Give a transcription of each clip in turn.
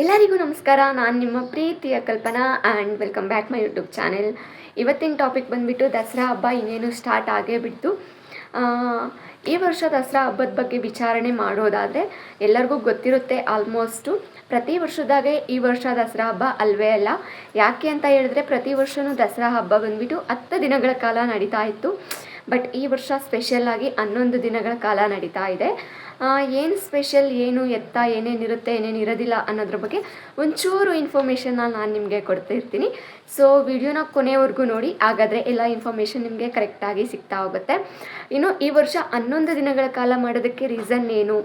ಎಲ್ಲರಿಗೂ ನಮಸ್ಕಾರ. ನಾನು ನಿಮ್ಮ ಪ್ರೀತಿಯ Kalpana and welcome back my YouTube channel ಇವತ್ತಿನ ಟಾಪಿಕ್ ಬಂದುಬಿಟ್ಟು ದಸರಾ ಹಬ್ಬ ಇನ್ನೇನು ಸ್ಟಾರ್ಟ್ ಆಗೇ ಬಿಡ್ತು. ಈ ವರ್ಷ ದಸರಾ ಹಬ್ಬದ ಬಗ್ಗೆ ವಿಚಾರಣೆ ಮಾಡೋದಾದರೆ ಎಲ್ಲರಿಗೂ ಗೊತ್ತಿರುತ್ತೆ ಆಲ್ಮೋಸ್ಟು ಪ್ರತಿ ವರ್ಷದಾಗೆ ಈ ವರ್ಷ ದಸರಾ ಹಬ್ಬ ಅಲ್ವೇ ಅಲ್ಲ. ಯಾಕೆ ಅಂತ ಹೇಳಿದ್ರೆ ಪ್ರತಿ ವರ್ಷವೂ ದಸರಾ ಹಬ್ಬ ಬಂದುಬಿಟ್ಟು ಹತ್ತು ದಿನಗಳ ಕಾಲ ನಡೀತಾ ಇತ್ತು. ಬಟ್ ಈ ವರ್ಷ ಸ್ಪೆಷಲ್ಲಾಗಿ ಹನ್ನೊಂದು ದಿನಗಳ ಕಾಲ ನಡೀತಾ ಇದೆ. ಏನು ಸ್ಪೆಷಲ್ ಏನು ಎತ್ತ ಏನೇನಿರುತ್ತೆ ಏನೇನು ಇರೋದಿಲ್ಲ ಅನ್ನೋದ್ರ ಬಗ್ಗೆ ಒಂಚೂರು ಇನ್ಫಾರ್ಮೇಷನ್ನ ನಾನು ನಿಮಗೆ ಕೊಡ್ತಾ ಇರ್ತೀನಿ ಸೊ ವಿಡಿಯೋನ ಕೊನೆವರೆಗೂ ನೋಡಿ. ಹಾಗಾದರೆ ಎಲ್ಲ ಇನ್ಫಾರ್ಮೇಷನ್ ನಿಮಗೆ ಕರೆಕ್ಟಾಗಿ ಸಿಗ್ತಾ ಹೋಗುತ್ತೆ. ಇನ್ನು ಈ ವರ್ಷ ಹನ್ನೊಂದು ದಿನಗಳ ಕಾಲ ಮಾಡೋದಕ್ಕೆ ರೀಸನ್ ಏನು?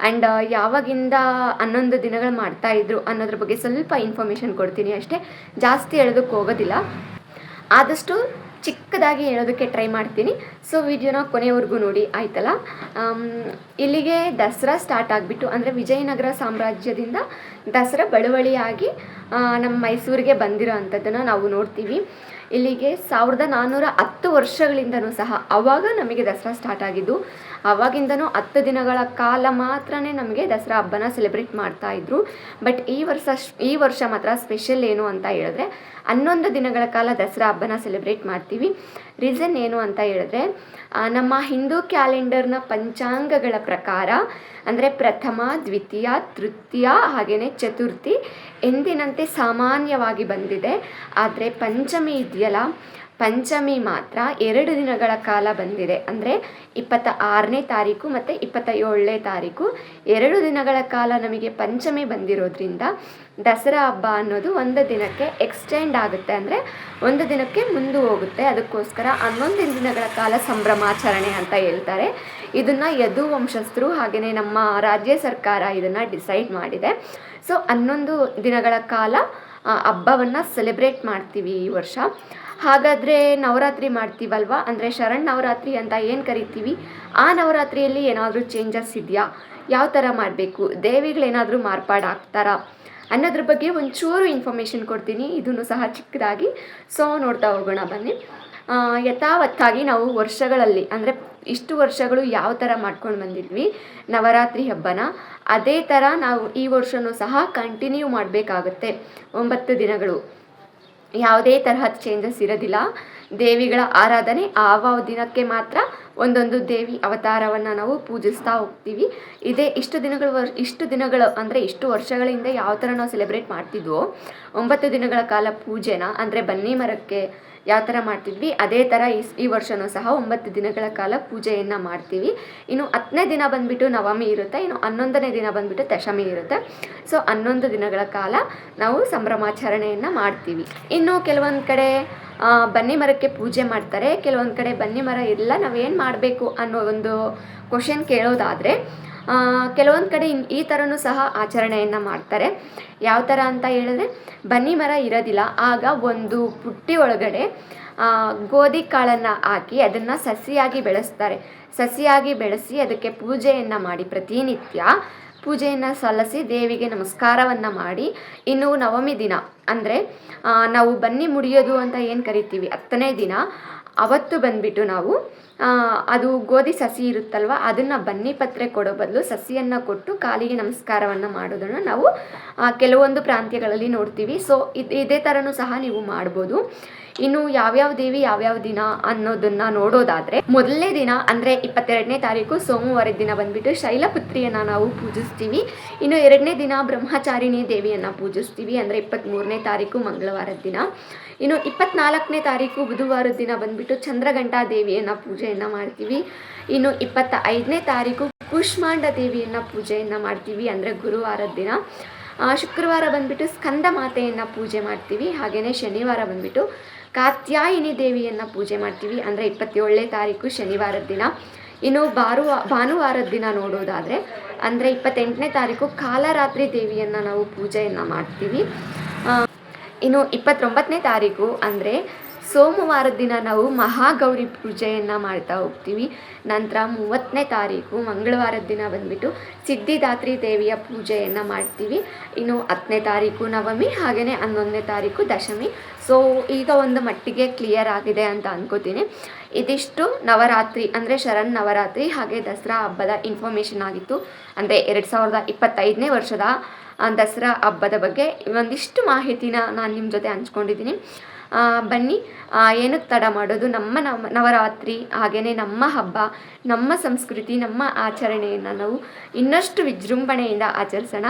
ಆ್ಯಂಡ್ ಯಾವಾಗಿಂದ ಹನ್ನೊಂದು ದಿನಗಳು ಮಾಡ್ತಾ ಇದ್ರು ಅನ್ನೋದ್ರ ಬಗ್ಗೆ ಸ್ವಲ್ಪ ಇನ್ಫಾರ್ಮೇಷನ್ ಕೊಡ್ತೀನಿ ಅಷ್ಟೇ. ಜಾಸ್ತಿ ಹೇಳೋದಕ್ಕೆ ಹೋಗೋದಿಲ್ಲ. ಆದಷ್ಟು ಚಿಕ್ಕದಾಗಿ ಹೇಳೋದಕ್ಕೆ ಟ್ರೈ ಮಾಡ್ತೀನಿ. ಸೊ ವಿಡಿಯೋನ ಕೊನೆವರೆಗೂ ನೋಡಿ, ಆಯ್ತಲ್ಲ? ಇಲ್ಲಿಗೆ ದಸರಾ ಸ್ಟಾರ್ಟ್ ಆಗಿಬಿಟ್ಟು, ಅಂದರೆ ವಿಜಯನಗರ ಸಾಮ್ರಾಜ್ಯದಿಂದ ದಸರಾ ಬಳುವಳಿಯಾಗಿ ನಮ್ಮ ಮೈಸೂರಿಗೆ ಬಂದಿರೋ ಅಂಥದ್ದನ್ನು ನಾವು ನೋಡ್ತೀವಿ. ಇಲ್ಲಿಗೆ ಸಾವಿರದ ನಾನ್ನೂರ ಹತ್ತು ವರ್ಷಗಳಿಂದನೂ ಸಹ ಅವಾಗ ನಮಗೆ ದಸರಾ ಸ್ಟಾರ್ಟ್ ಆಗಿದ್ದು ಆವಾಗಿಂದನೂ ಹತ್ತು ದಿನಗಳ ಕಾಲ ಮಾತ್ರನೇ ನಮಗೆ ದಸರಾ ಹಬ್ಬನ ಸೆಲೆಬ್ರೇಟ್ ಮಾಡ್ತಾ ಇದ್ರು. ಬಟ್ ಈ ವರ್ಷ ಈ ವರ್ಷ ಮಾತ್ರ ಸ್ಪೆಷಲ್ ಏನು ಅಂತ ಹೇಳಿದ್ರೆ, ಹನ್ನೊಂದು ದಿನಗಳ ಕಾಲ ದಸರಾ ಹಬ್ಬನ ಸೆಲೆಬ್ರೇಟ್ ಮಾಡ್ತೀವಿ. ರೀಸನ್ ಏನು ಅಂತ ಹೇಳಿದ್ರೆ ನಮ್ಮ ಹಿಂದೂ ಕ್ಯಾಲೆಂಡರ್ನ ಪಂಚಾಂಗಗಳ ಪ್ರಕಾರ, ಅಂದರೆ ಪ್ರಥಮ, ದ್ವಿತೀಯ, ತೃತೀಯ ಹಾಗೆಯೇ ಚತುರ್ಥಿ ಎಂದಿನಂತೆ ಸಾಮಾನ್ಯವಾಗಿ ಬಂದಿದೆ. ಆದರೆ ಪಂಚಮಿ ಇದೆಯಲ್ಲ? ಪಂಚಮಿ ಮಾತ್ರ ಎರಡು ದಿನಗಳ ಕಾಲ ಬಂದಿದೆ. ಅಂದರೆ ಇಪ್ಪತ್ತ ಆರನೇ ತಾರೀಕು ಮತ್ತು ಇಪ್ಪತ್ತ ಏಳನೇ ತಾರೀಕು ಎರಡು ದಿನಗಳ ಕಾಲ ನಮಗೆ ಪಂಚಮಿ ಬಂದಿರೋದ್ರಿಂದ ದಸರಾ ಹಬ್ಬ ಅನ್ನೋದು ಒಂದು ದಿನಕ್ಕೆ ಎಕ್ಸ್ಟೆಂಡ್ ಆಗುತ್ತೆ. ಅಂದರೆ ಒಂದು ದಿನಕ್ಕೆ ಮುಂದೆ ಹೋಗುತ್ತೆ. ಅದಕ್ಕೋಸ್ಕರ ಹನ್ನೊಂದು ದಿನಗಳ ಕಾಲ ಸಂಭ್ರಮಾಚರಣೆ ಅಂತ ಹೇಳ್ತಾರೆ. ಇದನ್ನು ಯದು ವಂಶಸ್ಥರು ಹಾಗೆಯೇ ನಮ್ಮ ರಾಜ್ಯ ಸರ್ಕಾರ ಇದನ್ನು ಡಿಸೈಡ್ ಮಾಡಿದೆ. ಸೊ ಹನ್ನೊಂದು ದಿನಗಳ ಕಾಲ ಹಬ್ಬವನ್ನು ಸೆಲೆಬ್ರೇಟ್ ಮಾಡ್ತೀವಿ ಈ ವರ್ಷ. ಹಾಗಾದರೆ ನವರಾತ್ರಿ ಮಾಡ್ತೀವಲ್ವ? ಅಂದರೆ ಶರಣ್ ನವರಾತ್ರಿ ಅಂತ ಏನು ಕರಿತೀವಿ? ಆ ನವರಾತ್ರಿಯಲ್ಲಿ ಏನಾದರೂ ಚೇಂಜಸ್ ಇದೆಯಾ? ಯಾವ ಥರ ಮಾಡಬೇಕು? ದೇವಿಗಳೇನಾದರೂ ಮಾರ್ಪಾಡಾಗ್ತಾರಾ ಅನ್ನೋದ್ರ ಬಗ್ಗೆ ಒಂಚೂರು ಇನ್ಫಾರ್ಮೇಷನ್ ಕೊಡ್ತೀನಿ. ಇದನ್ನು ಸಹ ಚಿಕ್ಕದಾಗಿ ಸೊ ನೋಡ್ತಾ ಹೋಗೋಣ ಬನ್ನಿ. ಯಥಾವತ್ತಾಗಿ ನಾವು ವರ್ಷಗಳಲ್ಲಿ, ಅಂದರೆ ಇಷ್ಟು ವರ್ಷಗಳು ಯಾವ ಥರ ಮಾಡ್ಕೊಂಡು ಬಂದಿದ್ವಿ, ನವರಾತ್ರಿ ಹಬ್ಬನ, ಅದೇ ಥರ ನಾವು ಈ ವರ್ಷವೂ ಸಹ ಕಂಟಿನ್ಯೂ ಮಾಡಬೇಕಾಗುತ್ತೆ. ಒಂಬತ್ತು ದಿನಗಳು. ಯಾವುದೇ ತರಹದ ಚೇಂಜಸ್ ಇರೋದಿಲ್ಲ. ದೇವಿಗಳ ಆರಾಧನೆ ಆವ ದಿನಕ್ಕೆ ಮಾತ್ರ ಒಂದೊಂದು ದೇವಿ ಅವತಾರವನ್ನು ನಾವು ಪೂಜಿಸ್ತಾ ಹೋಗ್ತೀವಿ. ಇದೇ ಇಷ್ಟು ದಿನಗಳು ವರ್, ಇಷ್ಟು ದಿನಗಳು ಅಂದರೆ ಇಷ್ಟು ವರ್ಷಗಳಿಂದ ಯಾವ ಥರ ನಾವು ಸೆಲೆಬ್ರೇಟ್ ಮಾಡ್ತಿದ್ವೋ, ಒಂಬತ್ತು ದಿನಗಳ ಕಾಲ ಪೂಜೆನ, ಅಂದರೆ ಬನ್ನಿ ಮರಕ್ಕೆ ಯಾವ ಥರ ಮಾಡ್ತಿದ್ವಿ, ಅದೇ ಥರ ಈ ಈ ವರ್ಷವೂ ಸಹ ಒಂಬತ್ತು ದಿನಗಳ ಕಾಲ ಪೂಜೆಯನ್ನು ಮಾಡ್ತೀವಿ. ಇನ್ನು ಹತ್ತನೇ ದಿನ ಬಂದುಬಿಟ್ಟು ನವಮಿ ಇರುತ್ತೆ, ಇನ್ನು ಹನ್ನೊಂದನೇ ದಿನ ಬಂದುಬಿಟ್ಟು ದಶಮಿ ಇರುತ್ತೆ. ಸೊ, ಹನ್ನೊಂದು ದಿನಗಳ ಕಾಲ ನಾವು ಸಂಭ್ರಮಾಚರಣೆಯನ್ನು ಮಾಡ್ತೀವಿ. ಇನ್ನು ಕೆಲವೊಂದು ಕಡೆ ಬನ್ನಿ ಮರಕ್ಕೆ ಪೂಜೆ ಮಾಡ್ತಾರೆ, ಕೆಲವೊಂದು ಕಡೆ ಬನ್ನಿ ಮರ ಇಲ್ಲ, ನಾವೇನು ಮಾಡಬೇಕು ಅನ್ನೋ ಒಂದು ಕ್ವಶನ್ ಕೇಳೋದಾದರೆ ಕೆಲವೊಂದು ಕಡೆ ಈ ಥರನೂ ಸಹ ಆಚರಣೆಯನ್ನು ಮಾಡ್ತಾರೆ. ಯಾವ ಥರ ಅಂತ ಹೇಳಿದ್ರೆ, ಬನ್ನಿ ಮರ ಇರೋದಿಲ್ಲ, ಆಗ ಒಂದು ಪುಟ್ಟಿ ಒಳಗಡೆ ಗೋಧಿ ಕಾಳನ್ನು ಹಾಕಿ ಅದನ್ನು ಸಸಿಯಾಗಿ ಬೆಳೆಸ್ತಾರೆ. ಸಸಿಯಾಗಿ ಬೆಳೆಸಿ ಅದಕ್ಕೆ ಪೂಜೆಯನ್ನು ಮಾಡಿ ಪ್ರತಿನಿತ್ಯ ಪೂಜೆಯನ್ನು ಸಲ್ಲಿಸಿ ದೇವಿಗೆ ನಮಸ್ಕಾರವನ್ನು ಮಾಡಿ, ಇನ್ನು ನವಮಿ ದಿನ, ಅಂದರೆ ನಾವು ಬನ್ನಿ ಮುಡಿಯೋದು ಅಂತ ಏನು ಕರಿತೀವಿ, ಹತ್ತನೇ ದಿನ, ಅವತ್ತು ಬಂದ್ಬಿಟ್ಟು ನಾವು ಅದು ಗೋಧಿ ಸಸಿ ಇರುತ್ತಲ್ವ, ಅದನ್ನು ಬನ್ನಿ ಪತ್ರೆ ಕೊಡೋ ಬದಲು ಸಸಿಯನ್ನು ಕೊಟ್ಟು ಕಾಲಿಗೆ ನಮಸ್ಕಾರವನ್ನು ಮಾಡೋದನ್ನು ನಾವು ಕೆಲವೊಂದು ಪ್ರಾಂತ್ಯಗಳಲ್ಲಿ ನೋಡ್ತೀವಿ. ಸೊ ಇದು, ಇದೇ ಥರನೂ ಸಹ ನೀವು ಮಾಡ್ಬೋದು. ಇನ್ನು ಯಾವ್ಯಾವ ದೇವಿ ಯಾವ್ಯಾವ ದಿನ ಅನ್ನೋದನ್ನ ನೋಡೋದಾದ್ರೆ, ಮೊದಲನೇ ದಿನ ಅಂದರೆ ಇಪ್ಪತ್ತೆರಡನೇ ತಾರೀಕು ಸೋಮವಾರದ ದಿನ ಬಂದ್ಬಿಟ್ಟು ಶೈಲಪುತ್ರಿಯನ್ನು ನಾವು ಪೂಜಿಸ್ತೀವಿ. ಇನ್ನು ಎರಡನೇ ದಿನ ಬ್ರಹ್ಮಚಾರಿಣಿ ದೇವಿಯನ್ನು ಪೂಜಿಸ್ತೀವಿ ಅಂದರೆ ಇಪ್ಪತ್ತ್ಮೂರನೇ ತಾರೀಕು ಮಂಗಳವಾರದ ದಿನ. ಇನ್ನು ಇಪ್ಪತ್ನಾಲ್ಕನೇ ತಾರೀಕು ಬುಧವಾರದ ದಿನ ಬಂದ್ಬಿಟ್ಟು ಚಂದ್ರಘಂಟಾ ದೇವಿಯನ್ನು ಪೂಜೆಯನ್ನು ಮಾಡ್ತೀವಿ. ಇನ್ನು ಇಪ್ಪತ್ತ ಐದನೇ ತಾರೀಕು ಕುಷ್ಮಾಂಡ ದೇವಿಯನ್ನು ಪೂಜೆಯನ್ನು ಮಾಡ್ತೀವಿ ಅಂದರೆ ಗುರುವಾರದ ದಿನ. ಶುಕ್ರವಾರ ಬಂದ್ಬಿಟ್ಟು ಸ್ಕಂದ ಮಾತೆಯನ್ನು ಪೂಜೆ ಮಾಡ್ತೀವಿ. ಹಾಗೆಯೇ ಶನಿವಾರ ಬಂದ್ಬಿಟ್ಟು ಕಾತ್ಯಾಯಿನಿ ದೇವಿಯನ್ನು ಪೂಜೆ ಮಾಡ್ತೀವಿ ಅಂದರೆ ಇಪ್ಪತ್ತೇಳನೇ ತಾರೀಕು ಶನಿವಾರದ ದಿನ. ಇನ್ನು ಬಾರುವ ಭಾನುವಾರದ ದಿನ ನೋಡೋದಾದರೆ ಅಂದರೆ ಇಪ್ಪತ್ತೆಂಟನೇ ತಾರೀಕು ಕಾಲರಾತ್ರಿ ದೇವಿಯನ್ನು ನಾವು ಪೂಜೆಯನ್ನು ಮಾಡ್ತೀವಿ. ಇನ್ನು ಇಪ್ಪತ್ತೊಂಬತ್ತನೇ ತಾರೀಕು ಅಂದರೆ ಸೋಮವಾರದ ದಿನ ನಾವು ಮಹಾಗೌರಿ ಪೂಜೆಯನ್ನು ಮಾಡ್ತಾ ಹೋಗ್ತೀವಿ. ನಂತರ ಮೂವತ್ತನೇ ತಾರೀಕು ಮಂಗಳವಾರದ ದಿನ ಬಂದ್ಬಿಟ್ಟು ಸಿದ್ಧಿದಾತ್ರಿ ದೇವಿಯ ಪೂಜೆಯನ್ನು ಮಾಡ್ತೀವಿ. ಇನ್ನು ಹತ್ತನೇ ತಾರೀಕು ನವಮಿ ಹಾಗೆಯೇ ಹನ್ನೊಂದನೇ ತಾರೀಕು ದಶಮಿ. ಸೊ ಈಗ ಒಂದು ಮಟ್ಟಿಗೆ ಕ್ಲಿಯರ್ ಆಗಿದೆ ಅಂತ ಅನ್ಕೋತೀನಿ. ಇದಿಷ್ಟು ನವರಾತ್ರಿ, ಅಂದರೆ ಶರಣ್ ನವರಾತ್ರಿ, ಹಾಗೆ ದಸರಾ ಹಬ್ಬದ ಇನ್ಫಾರ್ಮೇಷನ್ ಆಗಿತ್ತು. ಅಂದರೆ ಎರಡು ಸಾವಿರದ ಇಪ್ಪತ್ತೈದನೇ ವರ್ಷದ ದಸರಾ ಹಬ್ಬದ ಬಗ್ಗೆ ಒಂದಿಷ್ಟು ಮಾಹಿತಿನ ನಾನು ನಿಮ್ಮ ಜೊತೆ ಹಂಚ್ಕೊಂಡಿದ್ದೀನಿ. ಬನ್ನಿ. ಏನಕ್ಕೆ ತಡ ಮಾಡೋದು? ನಮ್ಮ ನವ, ನವರಾತ್ರಿ ಹಾಗೆಯೇ ನಮ್ಮ ಹಬ್ಬ, ನಮ್ಮ ಸಂಸ್ಕೃತಿ, ನಮ್ಮ ಆಚರಣೆಯನ್ನು ನಾವು ಇನ್ನಷ್ಟು ವಿಜೃಂಭಣೆಯಿಂದ ಆಚರಿಸೋಣ.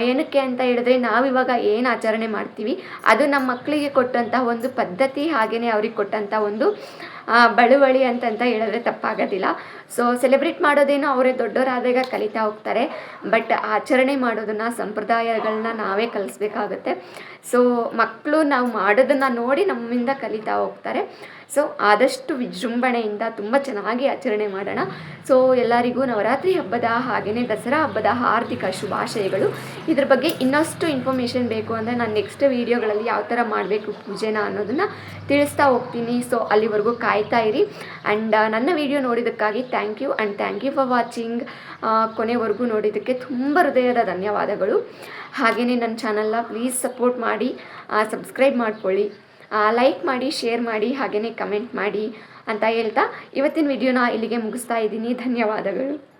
ಏನಕ್ಕೆ ಅಂತ ಹೇಳಿದ್ರೆ ನಾವಿವಾಗ ಏನು ಆಚರಣೆ ಮಾಡ್ತೀವಿ? ಅದು ನಮ್ಮ ಮಕ್ಕಳಿಗೆ ಕೊಟ್ಟಂಥ ಒಂದು ಪದ್ಧತಿ ಹಾಗೆಯೇ ಅವ್ರಿಗೆ ಕೊಟ್ಟಂಥ ಒಂದು ಬಳುವಳಿ ಅಂತಂತ ಹೇಳಿದ್ರೆ ತಪ್ಪಾಗೋದಿಲ್ಲ. ಸೊ ಸೆಲೆಬ್ರೇಟ್ ಮಾಡೋದೇನೋ ಅವರೇ ದೊಡ್ಡವರಾದಾಗ ಕಲಿತಾ ಹೋಗ್ತಾರೆ. ಬಟ್ ಆಚರಣೆ ಮಾಡೋದನ್ನು, ಸಂಪ್ರದಾಯಗಳನ್ನ ನಾವೇ ಕಲಿಸ್ಬೇಕಾಗುತ್ತೆ. ಸೊ ಮಕ್ಕಳು ನಾವು ಮಾಡೋದನ್ನು ನೋಡಿ ನಮ್ಮಿಂದ ಕಲಿತಾ ಹೋಗ್ತಾರೆ. ಸೊ ಆದಷ್ಟು ವಿಜೃಂಭಣೆಯಿಂದ ತುಂಬ ಚೆನ್ನಾಗಿ ಆಚರಣೆ ಮಾಡೋಣ. ಸೊ ಎಲ್ಲರಿಗೂ ನವರಾತ್ರಿ ಹಬ್ಬದ ಹಾಗೆಯೇ ದಸರಾ ಹಬ್ಬದ ಆರ್ಥಿಕ ಶುಭಾಶಯಗಳು. ಇದ್ರ ಬಗ್ಗೆ ಇನ್ನಷ್ಟು ಇನ್ಫಾರ್ಮೇಷನ್ ಬೇಕು ಅಂದರೆ ನಾನು ನೆಕ್ಸ್ಟ್ ವೀಡಿಯೋಗಳಲ್ಲಿ ಯಾವ ಥರ ಮಾಡಬೇಕು ಪೂಜೆನ ಅನ್ನೋದನ್ನು ತಿಳಿಸ್ತಾ ಹೋಗ್ತೀನಿ. ಸೊ ಅಲ್ಲಿವರೆಗೂ ಕಾಯ್ತಾ ಇರಿ. ಆ್ಯಂಡ್ ನನ್ನ video ನೋಡಿದ್ದಕ್ಕಾಗಿ thank you and thank you for watching ಕೊನೆವರೆಗೂ ನೋಡಿದ್ದಕ್ಕೆ ತುಂಬ ಹೃದಯದ ಧನ್ಯವಾದಗಳು. ಹಾಗೆಯೇ ನನ್ನ ಚಾನಲ್ನ ಪ್ಲೀಸ್ ಸಪೋರ್ಟ್ ಮಾಡಿ ಸಬ್ಸ್ಕ್ರೈಬ್ ಮಾಡ್ಕೊಳ್ಳಿ. ಲೈಕ್ ಮಾಡಿ ಶೇರ್ ಮಾಡಿ ಹಾಗೆಯೇ ಕಮೆಂಟ್ ಮಾಡಿ ಅಂತ ಹೇಳ್ತಾ ಇವತ್ತಿನ ವಿಡಿಯೋನ ಇಲ್ಲಿಗೆ ಮುಗಿಸ್ತಾ ಇದ್ದೀನಿ. ಧನ್ಯವಾದಗಳು.